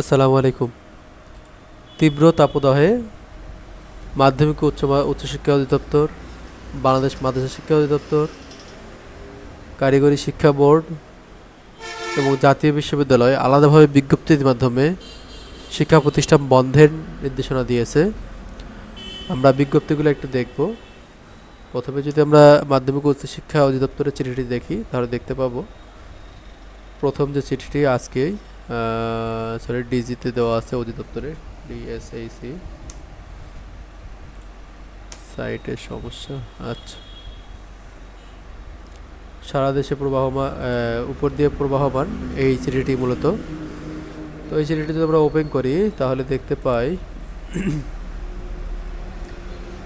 আসসালামু আলাইকুম। তীব্র তাপদাহে মাধ্যমিক উচ্চ উচ্চশিক্ষা অধিদপ্তর, বাংলাদেশ মাদ্রাসা শিক্ষা অধিদপ্তর, কারিগরি শিক্ষা বোর্ড এবং জাতীয় বিশ্ববিদ্যালয় আলাদাভাবে বিজ্ঞপ্তির মাধ্যমে শিক্ষা প্রতিষ্ঠান বন্ধের নির্দেশনা দিয়েছে। আমরা বিজ্ঞপ্তিগুলো একটু দেখব। প্রথমে যদি আমরা মাধ্যমিক উচ্চশিক্ষা অধিদপ্তরের চিঠিটি দেখি, তাহলে দেখতে পাবো। প্রথম যে চিঠিটি আজকেই সরি ডিজিতে দেওয়া আছে অধিদপ্তরে ডিএসএইসি সাইটের সমস্যা আচ্ছা। সারা দেশে প্রবাহমান উপর দিয়ে প্রবাহমান এই চিঠিটি মূলত। তো এই চিঠিটি যদি আমরা ওপেন করি, তাহলে দেখতে পাই,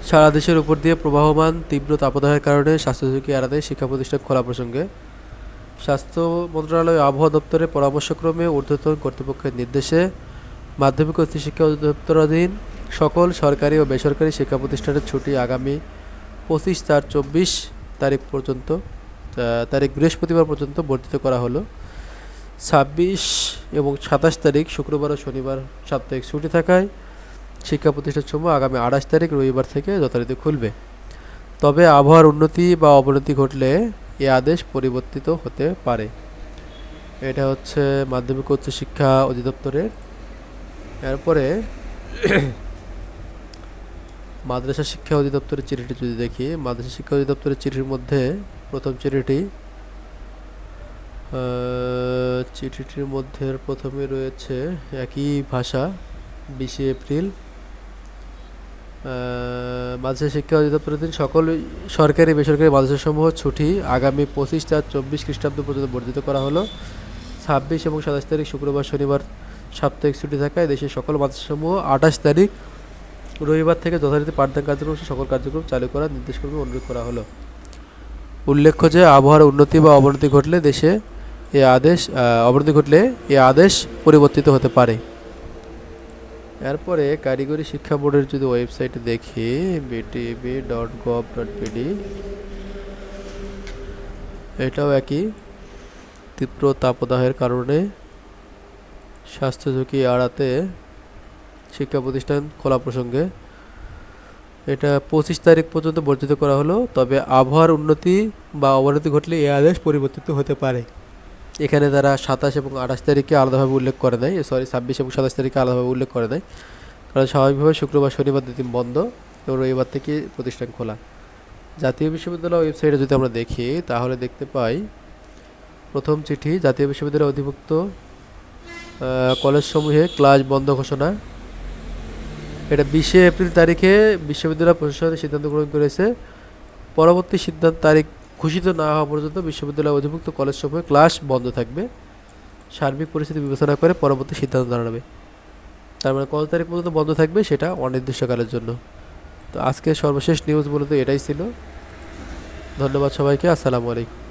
সারা দেশের উপর দিয়ে প্রবাহমান তীব্র তাপদাহের কারণে স্বাস্থ্য ঝুঁকি এড়াতে শিক্ষা প্রতিষ্ঠান খোলা প্রসঙ্গে স্বাস্থ্য মন্ত্রণালয় আবহাওয়া দপ্তরের পরামর্শক্রমে ঊর্ধ্বতন কর্তৃপক্ষের নির্দেশে মাধ্যমিক ও উচ্চশিক্ষা অধিদপ্তরাধীন সকল সরকারি ও বেসরকারি শিক্ষা প্রতিষ্ঠানের ছুটি আগামী পঁচিশ চার চব্বিশ তারিখ পর্যন্ত তারিখ বৃহস্পতিবার পর্যন্ত বর্ধিত করা হলো। ছাব্বিশ এবং সাতাশ তারিখ শুক্রবার ও শনিবার সাপ্তাহিক ছুটি থাকায় শিক্ষা প্রতিষ্ঠান প্রতিষ্ঠানসমূহ আগামী আঠাশ তারিখ রবিবার থেকে যথারীতি খুলবে। তবে আবহাওয়ার উন্নতি বা অবনতি ঘটলে এ আদেশ পরিবর্তিত হতে পারে। এটা হচ্ছে মাধ্যমিক উচ্চ শিক্ষা অধিদপ্তরের। এরপরে মাদ্রাসা শিক্ষা অধিদপ্তরের চিঠিটি যদি দেখি, মাদ্রাসা শিক্ষা অধিদপ্তরের চিঠির মধ্যে প্রথম চিঠিটি চিঠিটির মধ্যে প্রথমে রয়েছে একই ভাষা, বিশে এপ্রিল মাদ্রাসা শিক্ষা অধিদপ্তরের দিন সকল সরকারি, বেসরকারি মাদ্রাসাসমূহ ছুটি আগামী পঁচিশ চার চব্বিশ খ্রিস্টাব্দ পর্যন্ত বর্ধিত করা হলো। ছাব্বিশ এবং সাতাশ তারিখ শুক্রবার, শনিবার সাপ্তাহিক ছুটি থাকায় দেশের সকল মাদ্রাসাসমূহ আঠাশ তারিখ রবিবার থেকে যথারীতি পাঠদান কার্যক্রম, সকল কার্যক্রম চালু করার নির্দেশক্রমে অনুরোধ করা হলো। উল্লেখ্য যে, আবহাওয়ার উন্নতি বা অবনতি ঘটলে দেশে এ আদেশ অবনতি ঘটলে এ আদেশ পরিবর্তিত হতে পারে। এরপরে কারিগরি শিক্ষা বোর্ডের যদি ওয়েবসাইটে দেখি BTB dot gov dot BD এটাও একই, তীব্র তাপদাহের কারণে স্বাস্থ্য ঝুঁকি এড়াতে শিক্ষা প্রতিষ্ঠান খোলা প্রসঙ্গে এটা পঁচিশ তারিখ পর্যন্ত বর্ধিত করা হলো, তবে আবহাওয়ার উন্নতি বা অবনতি ঘটলে এ আদেশ পরিবর্তিত হতে পারে। এখানে তারা সাতাশ এবং আঠাশ তারিখে আলাদাভাবে উল্লেখ করে দেয় সরি ছাব্বিশ এবং সাতাশ তারিখে আলাদাভাবে উল্লেখ করে দেয় কারণ স্বাভাবিকভাবে শুক্রবার, শনিবার দুদিন বন্ধ এবং রবিবার থেকে প্রতিষ্ঠান খোলা। জাতীয় বিশ্ববিদ্যালয় ওয়েবসাইটে যদি আমরা দেখি, তাহলে দেখতে পাই, প্রথম চিঠি, জাতীয় বিশ্ববিদ্যালয়ের অধিভুক্ত কলেজসমূহে ক্লাস বন্ধ ঘোষণা। এটা বিশে এপ্রিল তারিখে বিশ্ববিদ্যালয় প্রশাসনের সিদ্ধান্ত গ্রহণ করেছে। পরবর্তী সিদ্ধান্ত তারিখ ঘোষিত না হওয়া পর্যন্ত বিশ্ববিদ্যালয় অধিভুক্ত কলেজ সমূহে ক্লাস বন্ধ থাকবে। সার্বিক পরিস্থিতি বিবেচনা করে পরবর্তী সিদ্ধান্ত জানাবে তার মানে কত তারিখ পর্যন্ত বন্ধ থাকবে সেটা অনির্দিষ্টকালের জন্য। তো আজকে সর্বশেষ নিউজ মূলত এটাই ছিল। ধন্যবাদ সবাইকে। আসসালামু আলাইকুম।